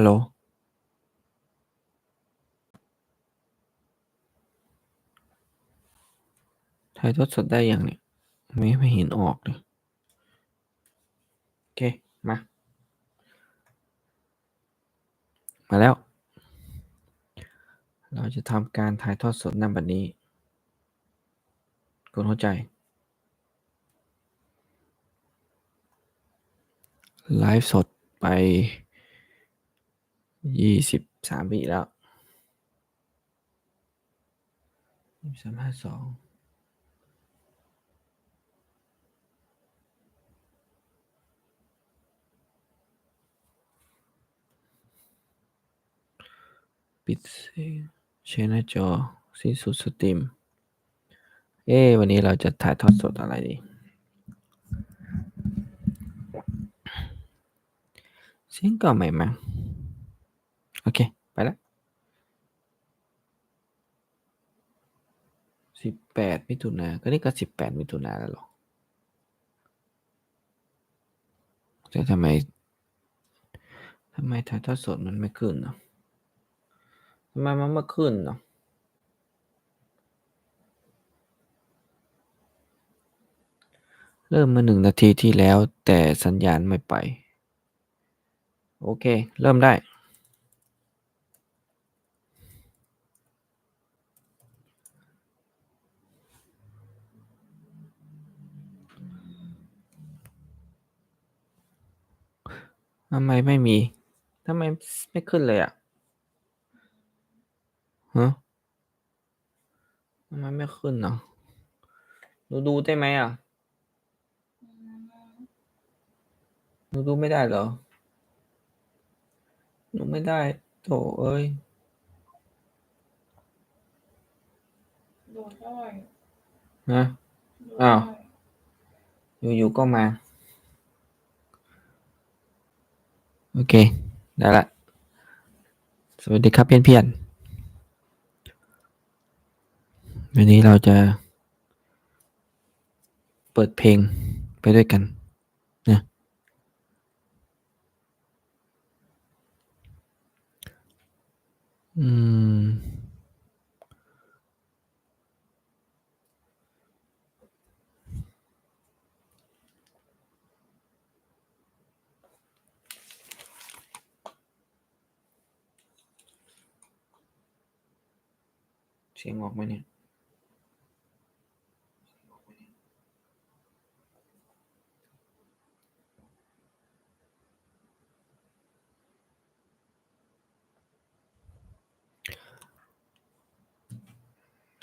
ฮัลโหล ถ่ายทอดสดได้ยังเนี่ย ไม่ไม่เห็นออกเลย โอเค มา มาแล้ว เราจะทำการถ่ายทอดสดณบัดนี้คุณเข้าใจ ไลฟ์สดไป ยี่สิบสามวิแล้วยี่สามห้าสองปิดเสียงแชร์หน้าจอสิ้นสุดสตรีม เอ๊วันนี้เราจะถ่ายทอดสดอะไรดี เสียงก็ไม่มา อเค ไปแล้วสิบแปดมิถุนาก็นี่ก็สิบแปดมิถุนาแล้วหรอแต่ทำไมทำไมถ่ายทอดสดมันไม่ขึ้นเนาะทำไมมันไม่ขึ้นเนาะเริ่มมาหนึ่งนาทีที่แล้วแต่สัญญาณไม่ไป โอเค เริ่มได้ ทำไมไม่มีทำไมไม่ขึ้นเลยอะฮะทำไมไม่ขึ้นเนาะหนูดูได้ไหมอะหนูดูไม่ได้เหรอหนูไม่ได้โถเอ้ยโดนได้ฮะโดนอ้าวได้อยู่ๆก็มา โอเค ได้ละ สวัสดีครับเพียนๆวันนี้เราจะ เปิดเพลงไปด้วยกันนะอืม เสียงออกไหมเนี่ย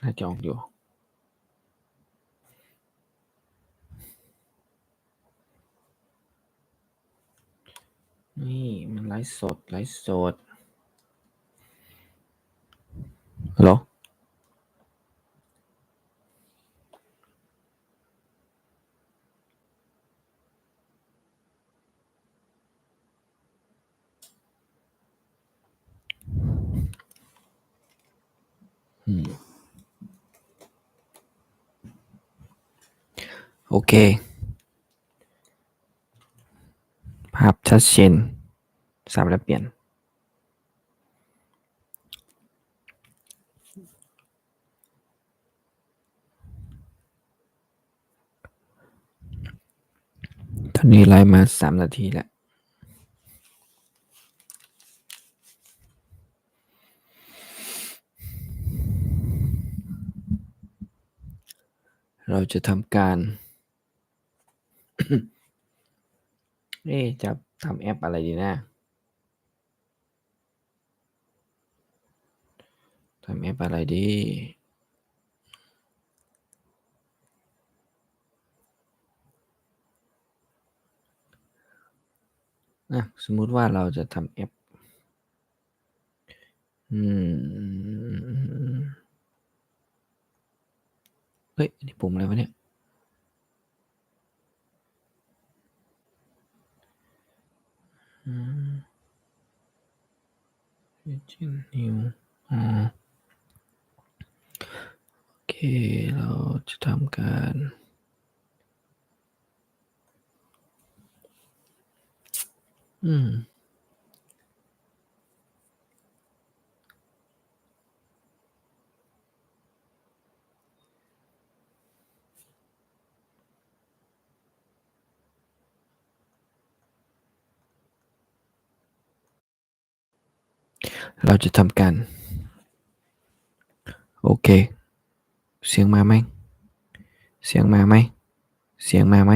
น่าจะออกอยู่นี่มันไลฟ์สดไลฟ์สดฮัลโหลอื โอเค ภาพชัดเจนสามแล้วเปลี่ยน ตอนนี้ไลฟ์มาสามนาทีแล้ว เราจะทำการเอ๊ะจะทำแอปอะไรดีนะทำแอปอะไรดีอะสมมุติว่าเราจะทำแอป อืม เฮ้ยอันนี่ปุ่มอะไรวะเนี่ย อืม Virgin New อ๋อโอเค เราจะทำการอืม เราจะทำการ โอเค เสียงมาไหม เสียงมาไหม เสียงมาไหม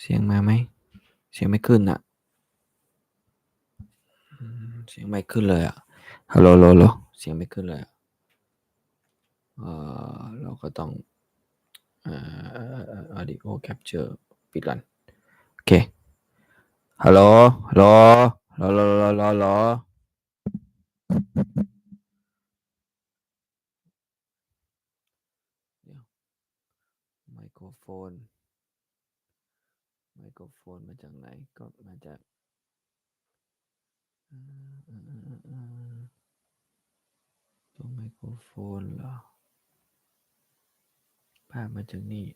เสียงมาไหม เสียงไม่ขึ้นอะอืมเสียงไม่ขึ้นเลยอะฮัลโหลโลโลเสียงไม่ขึ้นเลยอะเออเราก็ต้องเอ่อ audio capture ปิดก่อนโอเคฮัลโหลฮัลโหลฮัลโหลฮัลโหลฮัลโหลเดี๋ยว ไมโครโฟน ไมโครโฟนมาจากไหน ก็มาจากตัวไมโครโฟนเหรอภาพมาจากนี่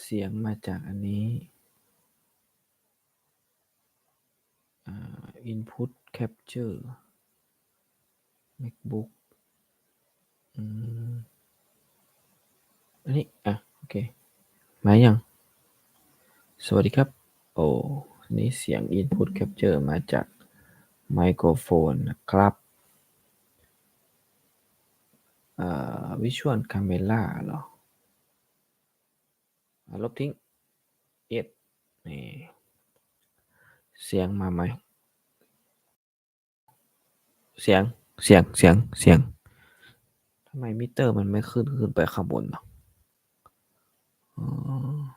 เสียงมาจากอันนี้อ่า input capture macbook อืม นี้อะโอเคมายัง สวัสดีครับ โอ้นี้เสียง input capture มาจากไมโครโฟนนะครับอ่า visual camera เหรอลบทิ้งเอ็ดนี่เสียงมาไหม เสียง เสียง เสียง เสียง ทำไมมิเตอร์มันไม่ขึ้น ขึ้นไปข้างบนเนาะ อ๋อ